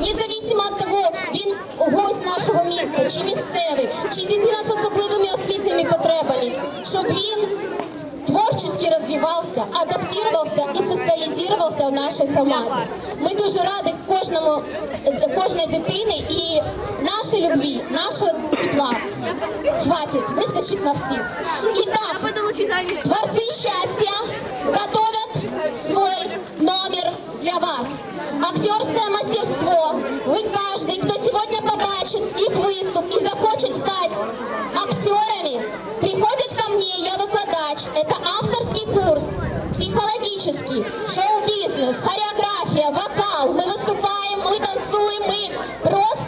независимо від того, він гость нашого міста, чи місцевий, чи дитина з особливими освітніми потребами, щоб він творчески розвивався, адаптувався і соціалізувався в нашій громаді. Ми дуже раді кожному, кожної дитини і нашої любві, нашого тепла. Хватить, вистачить на всіх. І так, Творцы счастья готовят свой номер для вас. Актерское мастерство. Вы каждый, кто сегодня побачит их выступ и захочет стать актерами, приходит ко мне, я выкладач. Это авторский курс, психологический, шоу-бизнес, хореография, вокал. Мы выступаем, мы танцуем, мы просто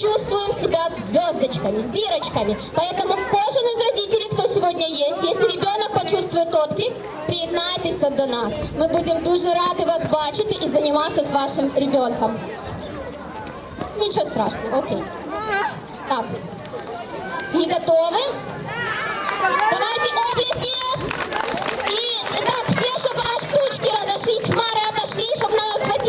чувствуем себя звездочками, зирочками. Поэтому приєднайтеся до нас. Ми будемо дуже раді вас бачити і займатися з вашим ребенком. Нічого страшного, окей. Так, всі готові? Давайте оплески. И так, все, чтобы аж тучки разошлись, хмары отошли, чтобы нам хватило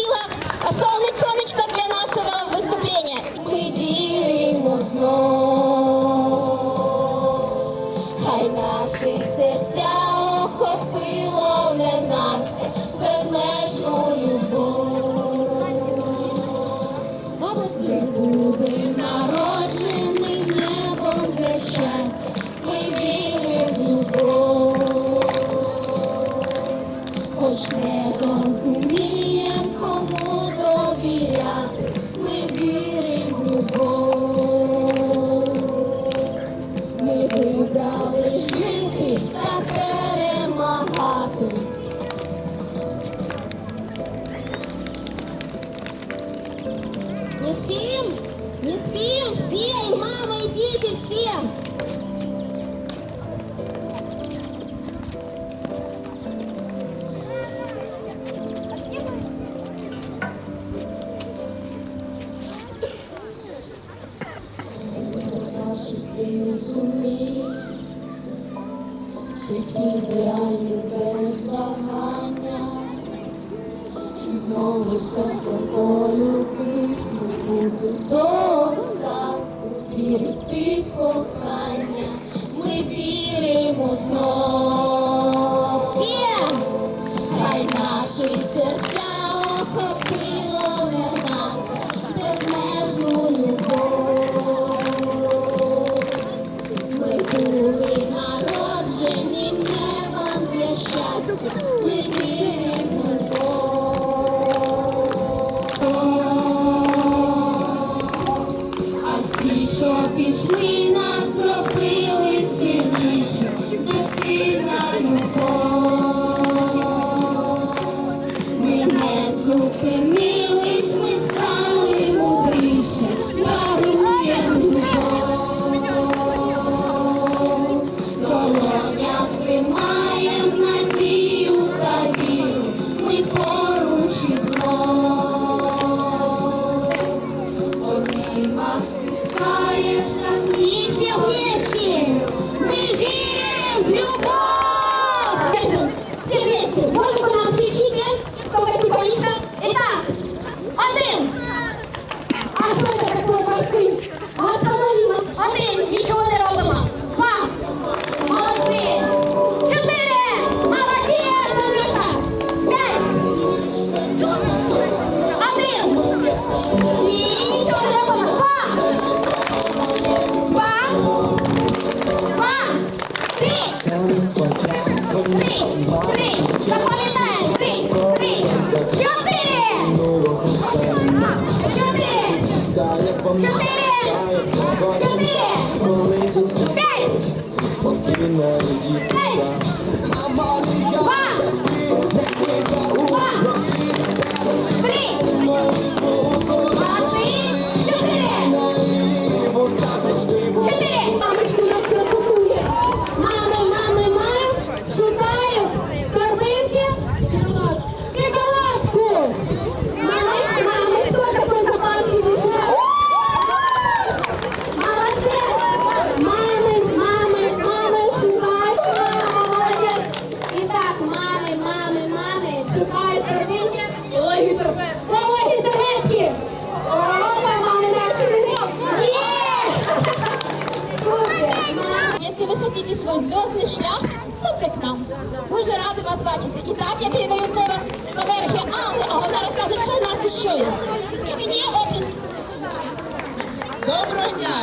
Віримо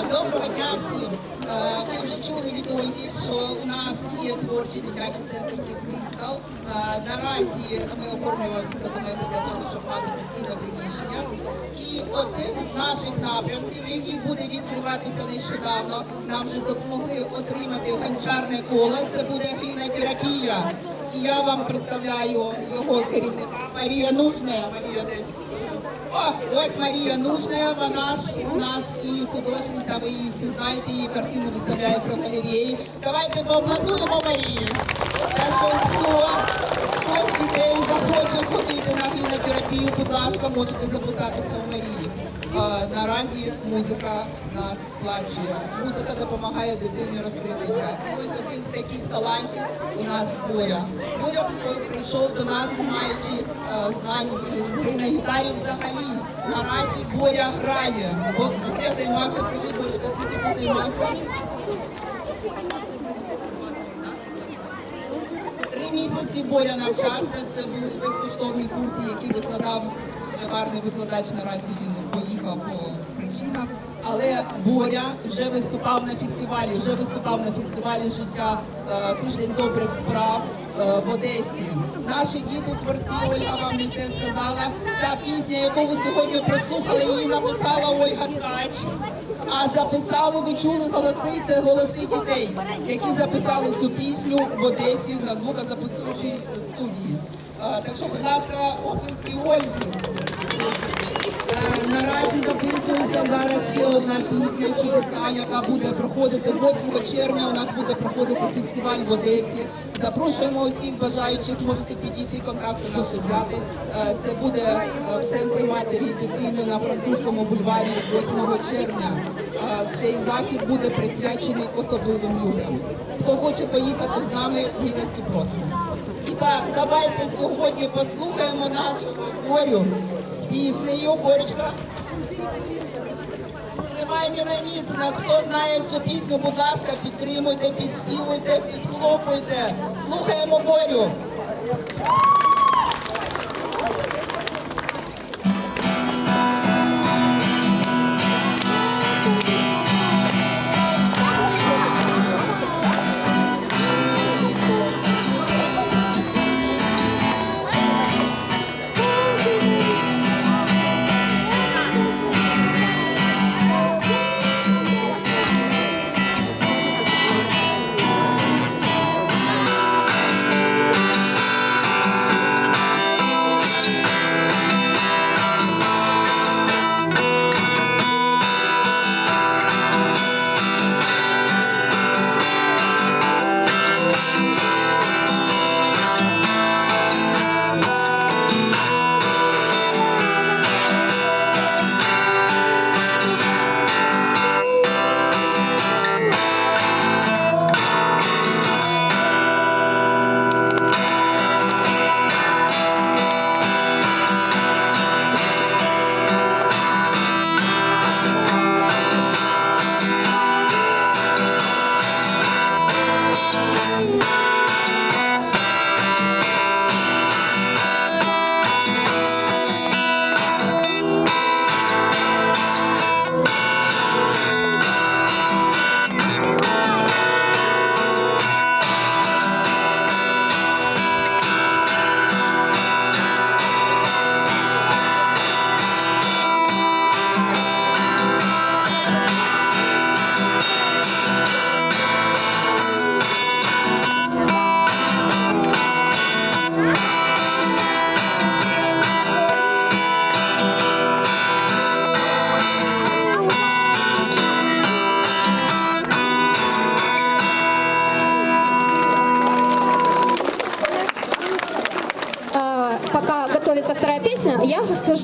Доброго дня, всім. Е, Ви вже чули від Ольги, що у нас є творчий дитячий центр Кіт Крістал. Е, Наразі ми оформлюємо всі документи для того, щоб мати постійне приміщення. І один з наших напрямків, який буде відкриватися нещодавно, нам вже допомогли отримати гончарне коло. Це буде гінотерапія. І я вам представляю його керівника Марія Нужне. Марія десь. Ось Марія Нужна, вона ж у нас і художниця, ви її всі знаєте, її картини виставляються в галереї. Давайте поаплодуємо Марії. Так що хто, хто з дітей захоче ходити на глінотерапію, будь ласка, можете записатися у Марії. Наразі музика нас сплачує. Музика допомагає дитині розкритися. І ось один з таких талантів у нас Боря. Боря прийшов до нас, не маючи е, знань гри на гітарі взагалі. Наразі Боря грає. Бо Боря займався, скажи, Боречка, скільки ти займався? Три місяці Боря навчався. Це були безкоштовні курси, які викладав гарний викладач. Наразі він поїхав по причинах. Але Боря вже виступав на фестивалі, вже виступав на фестивалі життя е, тиждень добрих справ е, в Одесі. Наші діти творці Ольга вам не все сказала. Та пісня, яку ви сьогодні прослухали, її написала Ольга Ткач. А записали, ви чули голоси, це голоси дітей, які записали цю пісню в Одесі на звукозаписуючій студії. Е, Так що, будь ласка, оплески Ольги. Наразі записується зараз ще одна пісня чудеса, яка буде проходити 8 червня. У нас буде проходити фестиваль в Одесі. Запрошуємо усіх бажаючих, можете підійти контакти наші взяти. Е, Це буде е, в центрі матері дитини на французькому бульварі 8 червня. Е, Цей захід буде присвячений особливим людям. Хто хоче поїхати з нами, милості просимо. І так, давайте сьогодні послухаємо нашу Борю з піснею. Боречка. Тримай міцно. Хто знає цю пісню, будь ласка, підтримуйте, підспівуйте, підхлопуйте. Слухаємо Борю.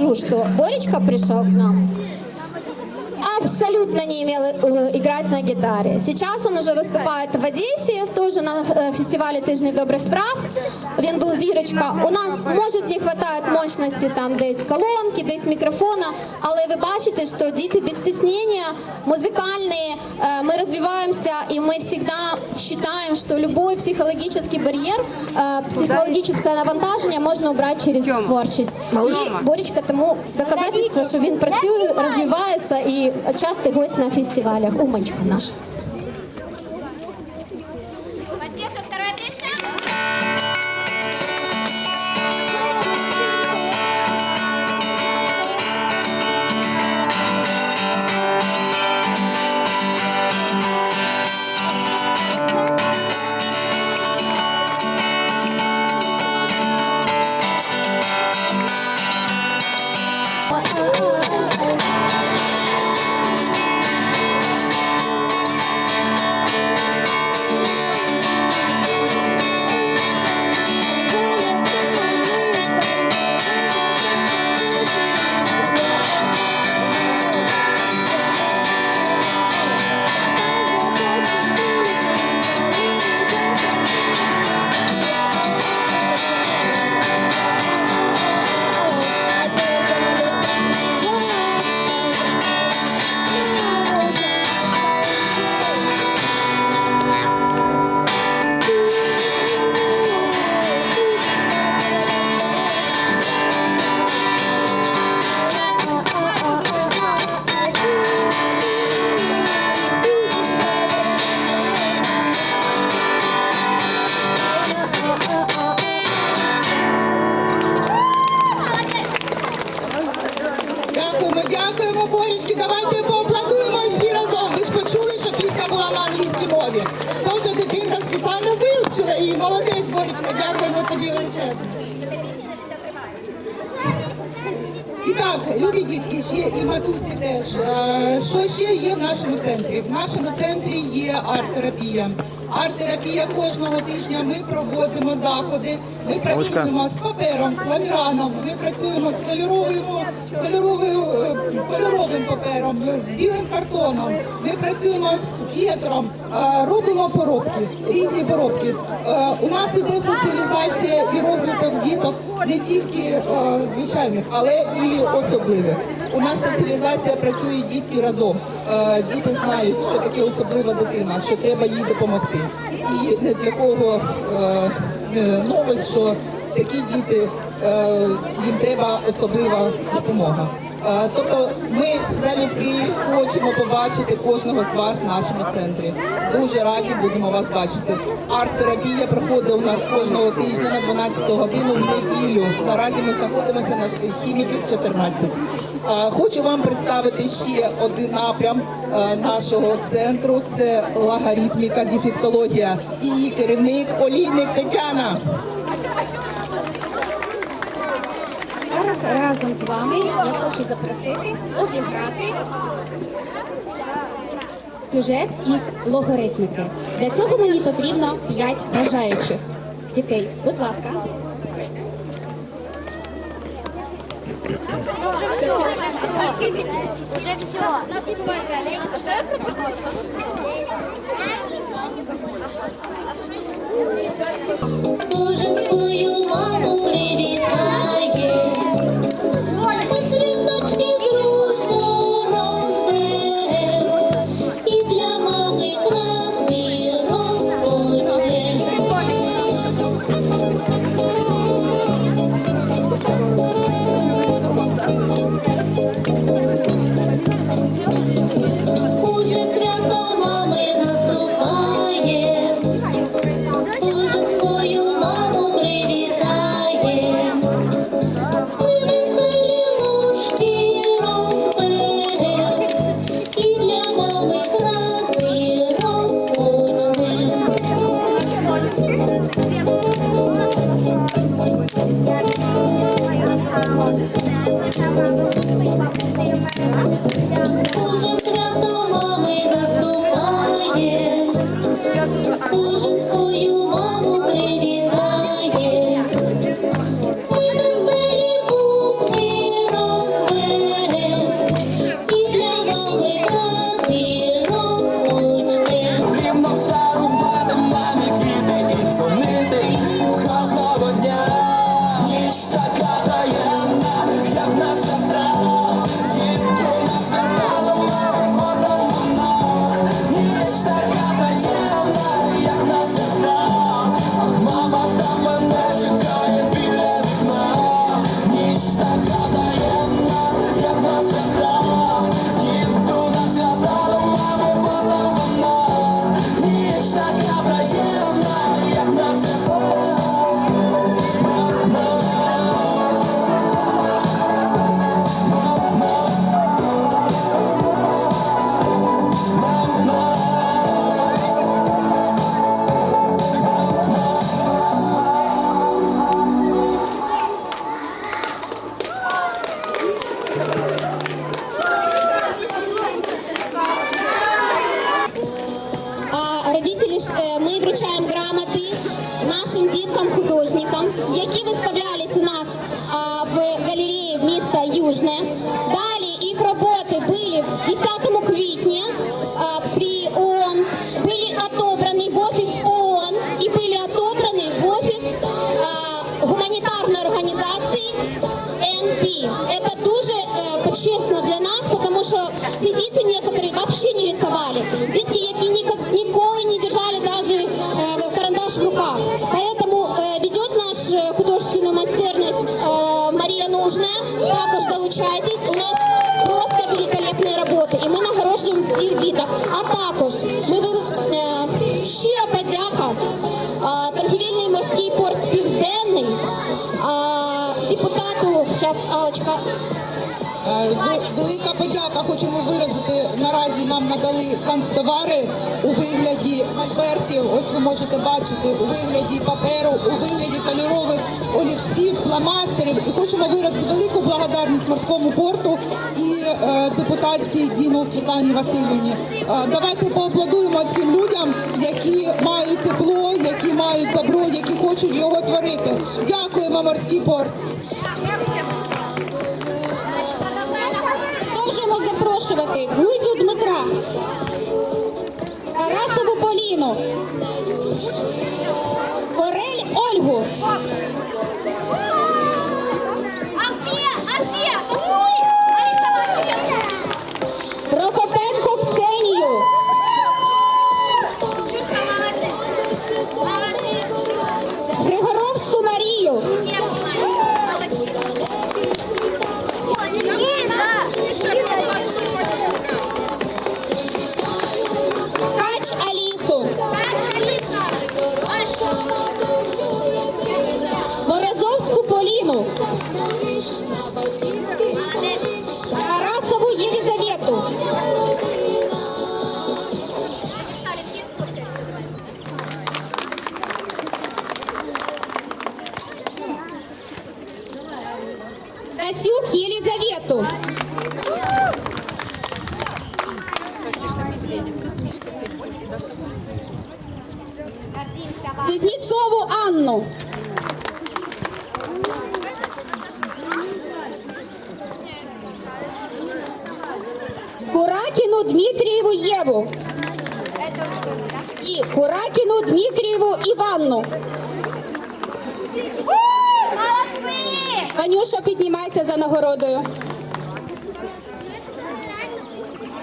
Скажу, что Боречка пришел к нам А абсолютно не умел э, играть на гитаре. Сейчас он уже выступает в Одессе, тоже на э, фестивале Тижний добрих справ. Він був зірочка. У нас може не вистачає мощності там десь колонки, десь мікрофона, але ви бачите, що діти без стеснення, музикальні, е, ми розвиваємося і ми завжди вважаємо, що будь-який психологічний бар'єр, е, психологічне навантаження можна обрати через творчість. І Боречка тому доказательство, що він працює, розвивається і частий гость на фестивалях. Умочка наша. Любі дітки, ще і матусі теж. Е, Що ще є в нашому центрі? В нашому центрі є арт-терапія. Арт-терапія кожного тижня ми проводимо заходи. Ми працюємо з папером, з ламіраном. Ми працюємо з кольоровою, з кольоровою, е, з кольоровим папером, з білим картоном. Ми працюємо з фетром, е, робимо поробки, різні поробки. Е, У нас іде соціалізація і розвиток діток не тільки е, звичайних, але і особливих. У нас соціалізація працює дітки разом. Е, Діти знають, що таке особлива дитина, що треба їй допомогти. І не для кого новость, що такі діти їм треба особлива допомога. Тобто ми залюбки хочемо побачити кожного з вас в нашому центрі. Дуже раді будемо вас бачити. Арт-терапія проходить у нас кожного тижня на 12 годину в неділю. Наразі ми знаходимося на хіміків 14. Е, Хочу вам представити ще один напрям нашого центру. Це логаритміка, дефектологія. І її керівник Олійник Тетяна. Разом з вами я хочу запросити обіграти сюжет із логаритміки. Для цього мені потрібно 5 бажаючих дітей. Будь ласка. Уже все. Нас не бывает пять. Кожен свою маму при ООН, были отобраны в офис ООН и были отобраны в офис э, гуманитарной организации НП. Это дуже э, почесно для нас, потому что ці дети некоторые вообще не рисовали. Дітки, Велика подяка хочемо виразити. Наразі нам надали канцтовари у вигляді мольбертів. Ось ви можете бачити у вигляді паперу, у вигляді кольорових олівців, фломастерів. І хочемо виразити велику благодарність морському порту і е, депутації Діну Світлані Васильівні. Е, давайте поаплодуємо цим людям, які мають тепло, які мають добро, які хочуть його творити. Дякуємо, морський порт. Продовжуємо запрошувати. Гузю Дмитра, Тарасову Поліну, Корель Ольгу,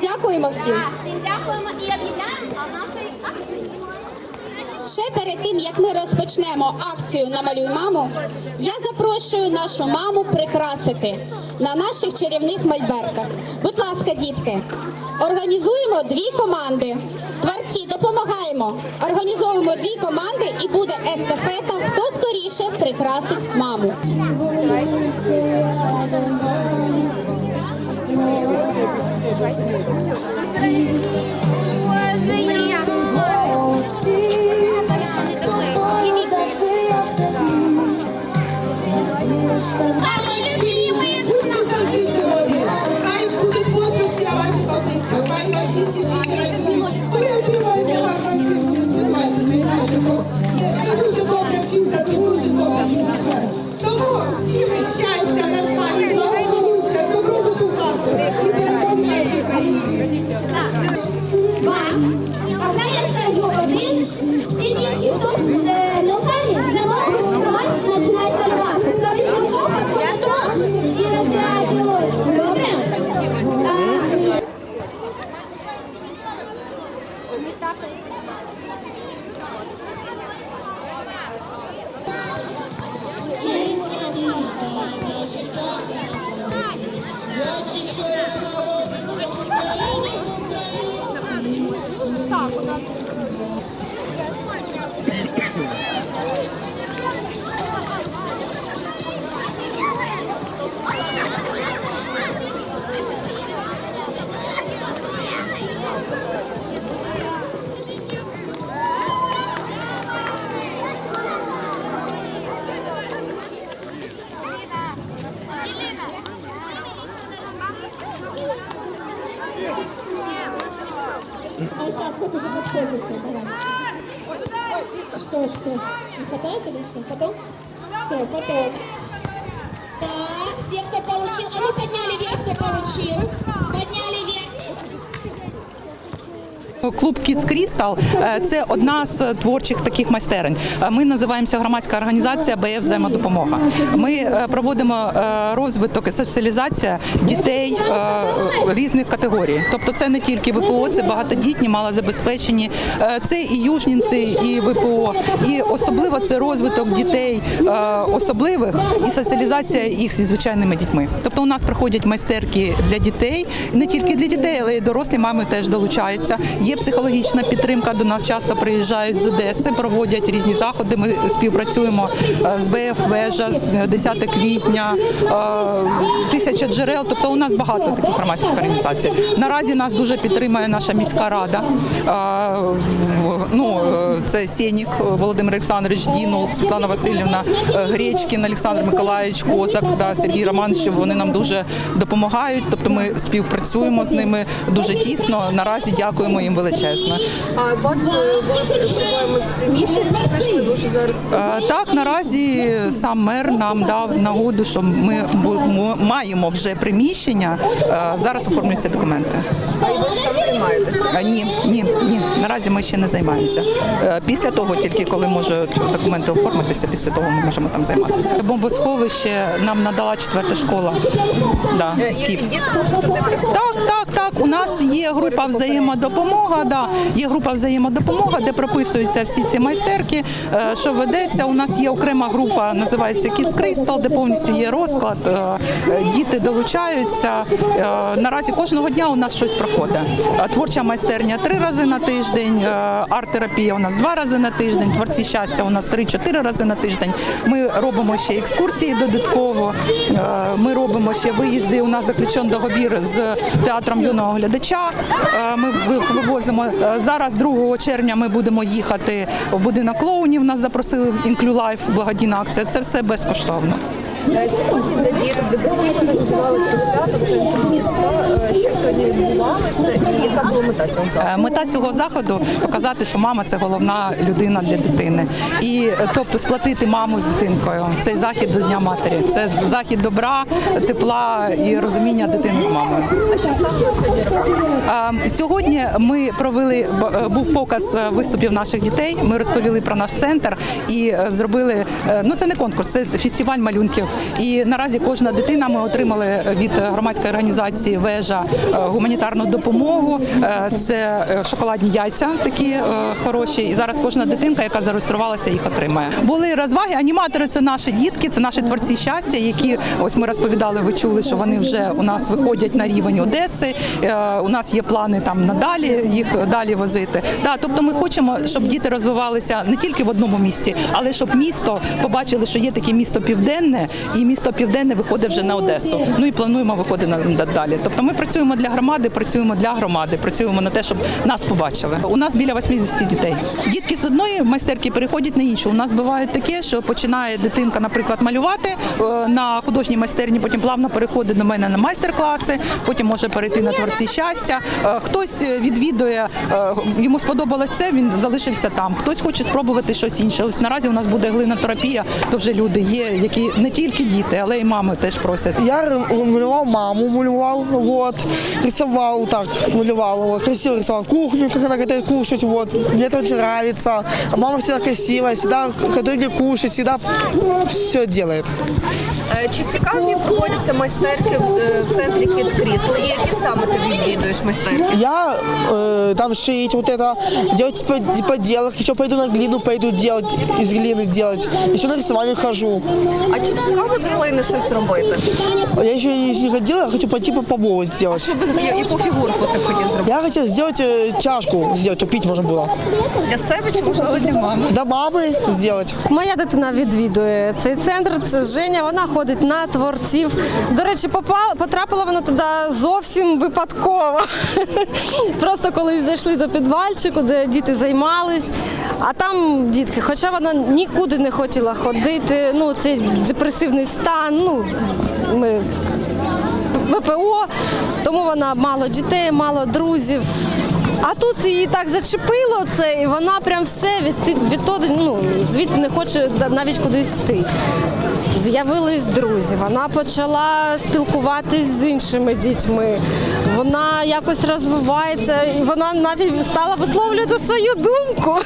Дякуємо всім. Всім дякуємо і об'являємо о нашій акції. Ще перед тим, як ми розпочнемо акцію Намалюй маму, я запрошую нашу маму прикрасити на наших чарівних мольбертах. Будь ласка, дітки, організуємо дві команди. Творці, допомагаємо. Організовуємо дві команди і буде естафета. Хто скоріше прикрасить маму. Хай все. А ну подняли вверх, кто получил. Подняли вверх. Клуб Kids Crystal – це одна з творчих таких майстерень. Е, Ми називаємося громадська організація БФ взаємодопомога. Ми е, проводимо е, розвиток і соціалізація дітей е, різних категорій. Тобто, це не тільки ВПО, це багатодітні, малозабезпечені, е, це і южнінці, і ВПО, і особливо це розвиток дітей е, особливих і соціалізація їх зі звичайними дітьми. Тобто, у нас проходять майстерки для дітей, не тільки для дітей, але й дорослі мами теж долучаються. Є психологічна підтримка. До нас часто приїжджають з Одеси, проводять різні заходи. Ми співпрацюємо е, з БФ Вежа, е, 10 квітня, е, тисяча джерел. Тобто у нас багато таких громадських організацій. Наразі нас дуже підтримує наша міська рада. Е, Ну е, це Сєнік Володимир Олександрович, Дінул, Світлана Васильівна, е, Гречкін, Олександр Миколаївич, Козак, да, Сергій Романович. Вони нам дуже допомагають. Тобто ми співпрацюємо з ними дуже тісно. Наразі дякуємо їм величезно. А у вас е, були проблеми з приміщенням, чи знайшли ви вже зараз? Е, Так, наразі сам мер нам дав нагоду, що ми маємо вже приміщення. Е, Зараз оформлюються документи. А і ви ж там займаєтесь? Ні, ні, ні. Наразі ми ще не займаємося. Е, Після того, тільки коли можуть документи оформитися, після того ми можемо там займатися. Бомбосховище нам надала четверта школа. Да, Е, Скіф. Так, так. У нас є група взаємодопомога. Да, є група взаємодопомога, де прописуються всі ці майстерки. е, Що ведеться? У нас є окрема група, називається Kids Crystal, де повністю є розклад. е, е, Діти долучаються. Наразі кожного дня у нас щось проходить. Творча майстерня три рази на тиждень, арт-терапія у нас два рази на тиждень, творці щастя у нас три-чотири рази на тиждень. Ми робимо ще екскурсії додатково. Ми робимо ще виїзди. У нас заключений договір з театром юного глядача. Е, Ми вивозимо Е, зараз. 2 червня ми будемо їхати в будинок клоунів. Нас запросили в інклюлайф благодійна акція. Це все безкоштовно. Е, Сьогодні для діток, для батьків організували таке свято в центрі міста. Е, Що сьогодні відбувалося і яка була мета цього заходу? Е, Мета цього заходу показати, що мама це головна людина для дитини, і тобто сплатити маму з дитинкою. Цей захід до Дня матері. Це захід добра, тепла і розуміння дитини з мамою. А що саме сьогодні робили? Сьогодні ми провели був показ виступів наших дітей. Ми розповіли про наш центр і зробили ну це не конкурс, це фестиваль малюнків. І наразі кожна дитина ми отримали від громадської організації Вежа е, гуманітарну допомогу. Е, Це е, шоколадні яйця, такі хороші. І зараз кожна дитинка, яка зареєструвалася, їх отримає. Були розваги. Аніматори це наші дітки, це наші творці щастя, які ось ми розповідали. Ви чули, що вони вже у нас виходять на рівень Одеси. У нас є плани там надалі їх далі возити. Да, тобто ми хочемо, щоб діти розвивалися не тільки в одному місті, але щоб місто побачили, що є таке місто південне, і місто південне виходить вже на Одесу. Ну і плануємо виходити далі. Тобто ми працюємо для громади, працюємо для громади, працюємо на те, щоб нас побачили. У нас біля 80 дітей. Дітки з одної майстерки переходять на іншу. У нас буває таке, що починає дитинка, наприклад, малювати е, на художній майстерні, потім плавно переходить до мене на майстер-класи, потім може перейти на творці щастя. Е, Хтось відвідує, е, йому сподобалось це, він залишився там. Хтось хоче спробувати щось інше. Ось наразі у нас буде глинотерапія, то вже люди є, які не тільки діти, але й мами теж просять. Я р- малювал маму, малювал, вот, рисовал так, малювал, вот, красиво рисовал кухню, как она готовит кушать, вот, мне это очень нравится. А Мама всегда красивая, всегда готовит мне кушать, всегда все делает. Е, Чи цікаві проводяться майстерки в е, в центрі Кіт Крісл? І які саме ти відвідуєш майстерки? Я э, там шить вот это, делать под- поделок, еще пойду на глину, пойду делать, из глины делать, еще на рисование хожу. А чи цікаві цікаво з глини щось робити? Я еще не ходила, я хочу пойти по побову сделать. Що би яку фігурку ти хотів зробити? Я хотел сделать э, чашку, сделать, то пить можно было. Для себе чи можливо для мами? До мамы сделать. Моя дитина відвідує цей центр. Це Женя. Вона ходить на творців. До речі, попала, потрапила вона туди зовсім випадково. Просто коли зайшли до підвальчику, де діти займались. А там дітки, хоча вона нікуди не хотіла ходити. Ну, цей депресивний стан. Ну, ми ВПО, тому вона мало дітей, мало друзів. А тут її так зачепило це, і вона прям все від, відтоді, ну, звідти не хоче навіть кудись йти. З'явились друзі, вона почала спілкуватись з іншими дітьми. Вона якось розвивається, і вона навіть стала висловлювати свою думку.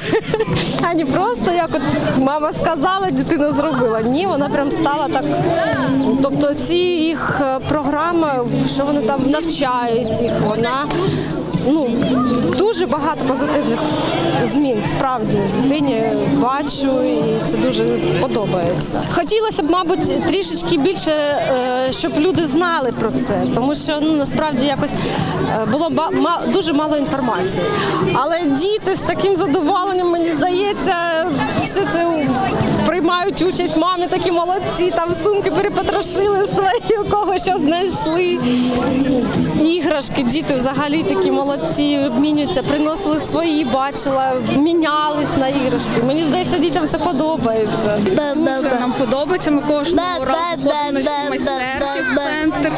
А не просто як от мама сказала, дитина зробила. Ні, вона прям стала так. Тобто ці їх е, програми, що вони там навчають їх, вона ну дуже багато позитивних змін. Справді дитині бачу, і це дуже подобається. Хотілося б, мабуть, трішечки більше, е, щоб люди знали про це, тому що ну насправді якось е, було дуже мало інформації. Але діти з таким задоволенням, мені здається, все це приймають участь. Мами такі молодці, там сумки перепотрошили свої, у кого що знайшли. Іграшки, діти взагалі такі молодці, обмінюються, приносили свої, бачила, мінялись на іграшки. Мені здається, дітям це подобається. Дуже нам подобається. Ми кожного разу ходимо на всі майстерки в центр.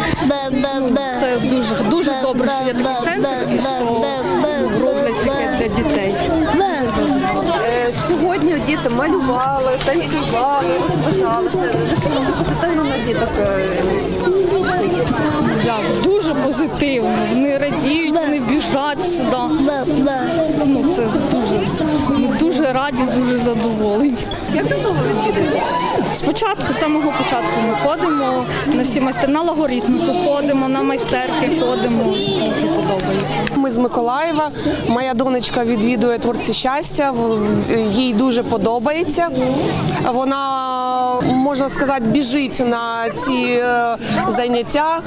Це дуже дуже добре, що є такий центр і що роблять таке для дітей. Е, Сьогодні діти малювали, танцювали, розважалися. Це позитивно на діток е, дуже позитивно. Вони радіють, вони біжать сюди. Ну це дуже ми дуже раді, дуже задоволені. Як? Спочатку, з самого початку, ми ходимо на всі майстер, на логоритмику ходимо, на майстерки ходимо. Дуже подобається. Ми з Миколаєва. Моя донечка відвідує творці щастя. Їй дуже подобається. Вона можна сказати біжить на ці е, заняття.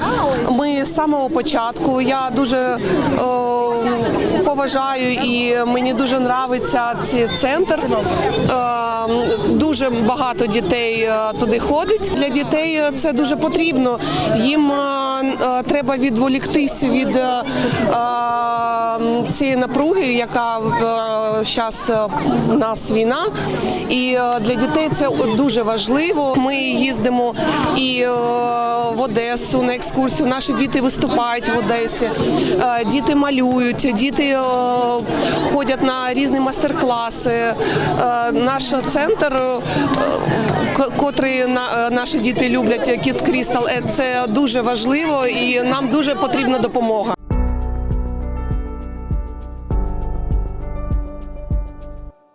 Ми з самого початку. Я дуже е, поважаю і мені дуже подобається цей центр. Е, Дуже багато дітей туди ходить. Для дітей це дуже потрібно. Їм треба відволіктися від цієї напруги, яка зараз в нас війна. І е, для дітей це дуже важливо. Ми їздимо і е, в Одесу на екскурсію. Наші діти виступають в Одесі, Е, діти малюють, діти е, ходять на різні майстер-класи. Е, Наш центр, е, котрий на- е, наші діти люблять, Kids Crystal, е, це дуже важливо і нам дуже потрібна допомога.